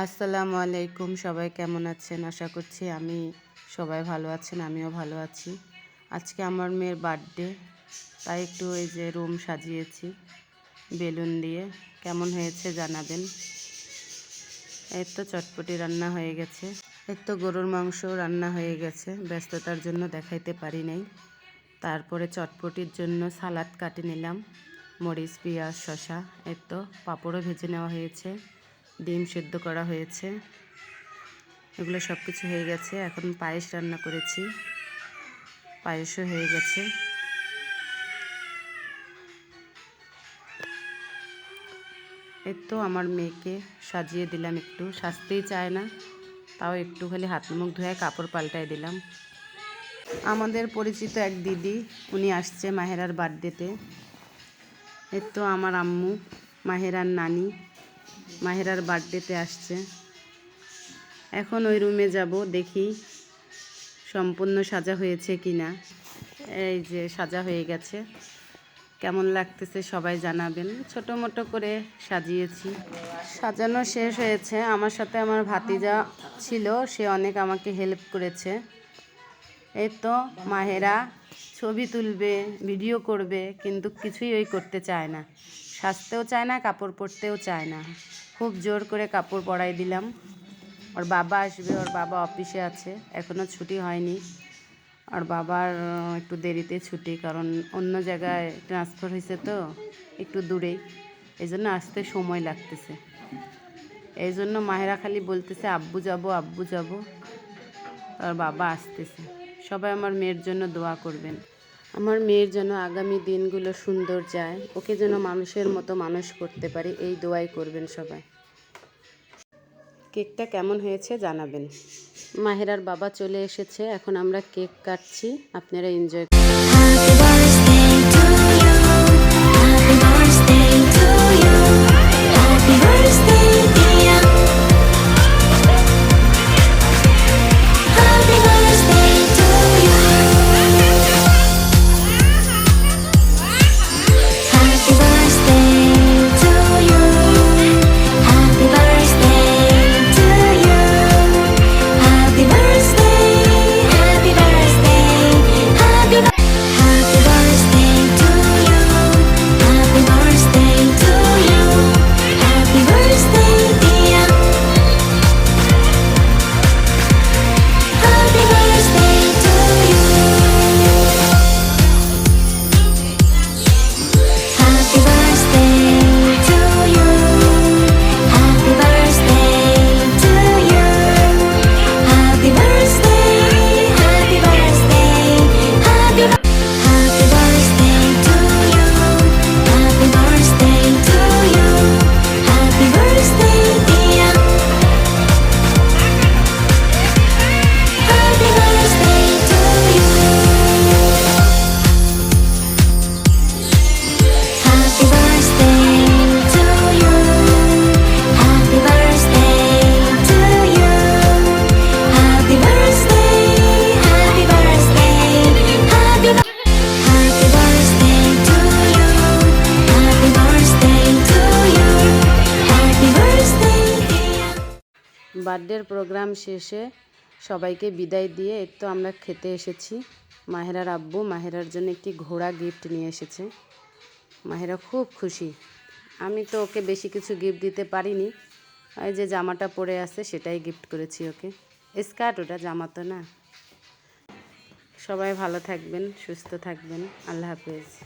আসসালামু আলাইকুম, সবাই কেমন আছেন? আশা করছি আমি সবাই ভালো আছেন, আমিও ভালো আছি। আজকে আমার মেয়ের বার্থডে, তাই একটু এই যে রুম সাজিয়েছি, বেলুন দিয়ে। কেমন হয়েছে জানাবেন? এই তো চটপটি রান্না হয়ে গেছে। এই তো গরুর মাংস রান্না হয়ে গেছে, ব্যস্ততার জন্য দেখাইতে পারি নাই। তারপরে চটপটির জন্য সালাদ কাটে নিলাম, মরিচ, পেঁয়াজ শশা এই তো পাঁপড়ও ভেজে নেওয়া হয়েছে। ডিম সেদ্ধ করা হয়েছে। এগুলো সব কিছু হয়ে গেছে। এখন পায়েস রান্না করেছি। পায়েসও হয়ে গেছে। এর তো আমার মেয়েকে সাজিয়ে দিলাম একটু। সাজতেই চায় না। তাও একটু খালি হাত মুখ ধুয়ে কাপড় পাল্টাই দিলাম। আমাদের পরিচিত এক দিদি, উনি আসছে মাহেরার বার্থডেতে। এর তো আমার আম্মু, মাহেরার নানি। মাহেরার বার্থডেতে আসছে। এখন ওই রুমে যাব, দেখি সম্পূর্ণ সাজা হয়েছে কি না এই যে সাজা হয়ে গেছে। কেমন লাগতেছে সবাই জানাবেন। ছোট মোটো করে সাজিয়েছি। সাজানো শেষ হয়েছে। আমার সাথে আমার ভাতিজা ছিল, সে অনেক আমাকে হেল্প করেছে। এই তো মাহেরা ছবি তুলবে ভিডিও করবে, কিন্তু কিছুই ওই করতে চায় না। সাজতেও চায় না, কাপড় পরতেও চায় না। খুব জোর করে কাপড় পরাই দিলাম। ওর বাবা আসবে, ওর বাবা অফিসে আছে এখনও ছুটি হয়নি। আর বাবার একটু দেরিতে ছুটি, কারণ অন্য জায়গায় ট্রান্সফার হয়েছে তো, একটু দূরেই এই জন্য আসতে সময় লাগতেছে। এই জন্য মাহেরা খালি বলতেছে, আব্বু যাব আব্বু যাব। আর বাবা আসতেছে। সবাই আমার মেয়ের জন্য দোয়া করবেন। আমার মেয়ের যেন আগামী দিনগুলো সুন্দর যায়, ওকে যেন মানুষের মতো মানুষ করতে পারি, এই দোয়াই করবেন সবাই। কেকটা কেমন হয়েছে জানাবেন। মাহেরার বাবা চলে এসেছে, এখন আমরা কেক কাটছি, আপনারা এনজয় বার্থডের প্রোগ্রাম শেষে সবাইকে বিদায় দিয়ে একটু আমরা খেতে এসেছি। মাহেরার আব্বু মাহেরার জন্য একটি ঘোড়া গিফট নিয়ে এসেছে। মাহেরা খুব খুশি। আমি তো ওকে বেশি কিছু গিফট দিতে পারিনি। ওই যে জামাটা পরে আছে সেটাই গিফট করেছি ওকে। স্কার্ট, ওটা জামা তো না। সবাই ভালো থাকবেন, সুস্থ থাকবেন। আল্লাহ হাফেজ।